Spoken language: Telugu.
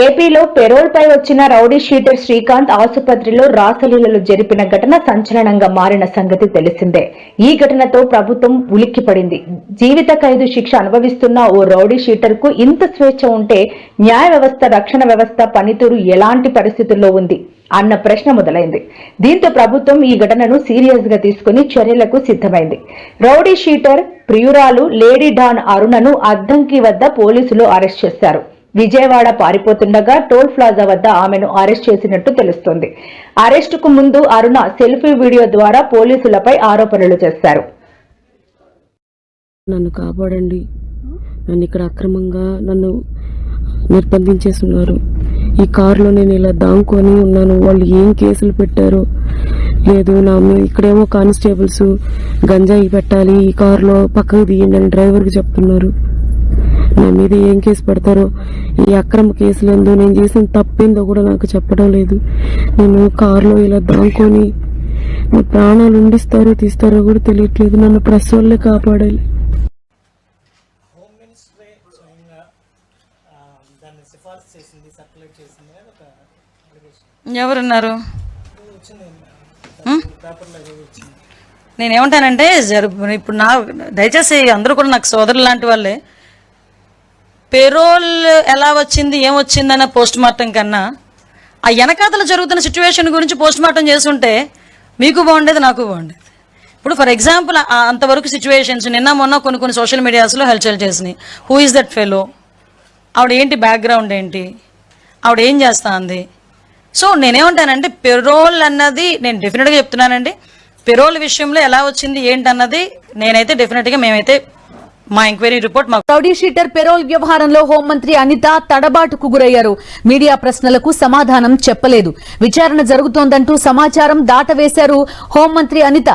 ఏపీలో పెరోల్ పై వచ్చిన రౌడీ షీటర్ శ్రీకాంత్ ఆసుపత్రిలో రాసలీలలు జరిపిన ఘటన సంచలనంగా మారిన సంగతి తెలిసిందే. ఈ ఘటనతో ప్రభుత్వం ఉలిక్కిపడింది. జీవిత ఖైదు శిక్ష అనుభవిస్తున్న ఓ రౌడీ షీటర్కు ఇంత స్వేచ్ఛ ఉంటే న్యాయ వ్యవస్థ రక్షణ వ్యవస్థ పనితీరు ఎలాంటి పరిస్థితుల్లో ఉంది అన్న ప్రశ్న మొదలైంది. దీంతో ప్రభుత్వం ఈ ఘటనను సీరియస్గా తీసుకుని చర్యలకు సిద్ధమైంది. రౌడీ షీటర్ ప్రియురాలు లేడీ డాన్ అరుణను అద్దంకి వద్ద పోలీసులు అరెస్ట్ చేశారు. విజయవాడ పారిపోతుండగా టోల్ ప్లాజా వద్ద ఆమెను అరెస్ట్ చేసినట్టు తెలుస్తోంది. అరెస్టుకు ముందు అరుణ సెల్ఫీ వీడియో ద్వారా పోలీసులపై ఆరోపణలు చేశారు. నన్ను కాపాడండి. నన్ను ఇక్కడ అక్రమంగా నన్ను నిర్బంధించేస్తున్నారు. ఈ కారులో నేను ఇలా దాంకొని ఉన్నాను. వాళ్ళు ఏం కేసులు పెట్టారు లేదు. నా ఇక్కడేమో కానిస్టేబుల్స్ గంజాయి పెట్టాలి. ఈ కారులో పక్కకు తీయండి అని డ్రైవర్కి చెప్తున్నారు. నా మీద ఏం కేసు పెడతారో? ఈ అక్రమ కేసులు ఏందో నేను చేసిన తప్పేందో కూడా నాకు చెప్పడం లేదు. నేను కారులో ఇలా దాంకొని నా ప్రాణాలు ఉండిస్తారో తీస్తారో కూడా తెలియట్లేదు. నన్ను ప్రెస్ వాళ్ళే కాపాడాలి ఎవరున్నారు? నేనేమంటానంటే ఇప్పుడు నా దయచేసి అందరూ కూడా నాకు సోదరులు లాంటి వాళ్ళే పెరోల్ ఎలా వచ్చింది ఏం వచ్చిందన్న పోస్ట్ మార్టం కన్నా ఆ వెనకాతల జరుగుతున్న సిచ్యువేషన్ గురించి పోస్ట్ మార్టం చేస్తుంటే మీకు బాగుండేది నాకు బాగుండేది. ఇప్పుడు ఫర్ ఎగ్జాంపుల్ అంతవరకు సిచ్యువేషన్స్ నిన్న మొన్న కొన్ని కొన్ని సోషల్ మీడియాస్లో హల్చల్ చేసినాయి. హూ ఇస్ దట్ ఫెలో ఆవిడ ఏంటి బ్యాక్గ్రౌండ్ ఏంటి? ఆవిడ ఏం చేస్తా అంది సో నేనేమంటానంటే పెరోల్ అన్నది నేను డెఫినెట్గా చెప్తున్నానండి. పెరోల్ విషయంలో ఎలా వచ్చింది ఏంటన్నది నేనైతే డెఫినెట్గా మేమైతే మా ఎంక్వైరీ రిపోర్ట్ మాకు రౌడీ షీటర్ పెరోల్ వ్యవహారంలో హోంమంత్రి అనిత తడబాటుకు గురయ్యారు. మీడియా ప్రశ్నలకు సమాధానం చెప్పలేదు. విచారణ జరుగుతోందంటూ సమాచారం దాటవేశారు హోంమంత్రి అనిత.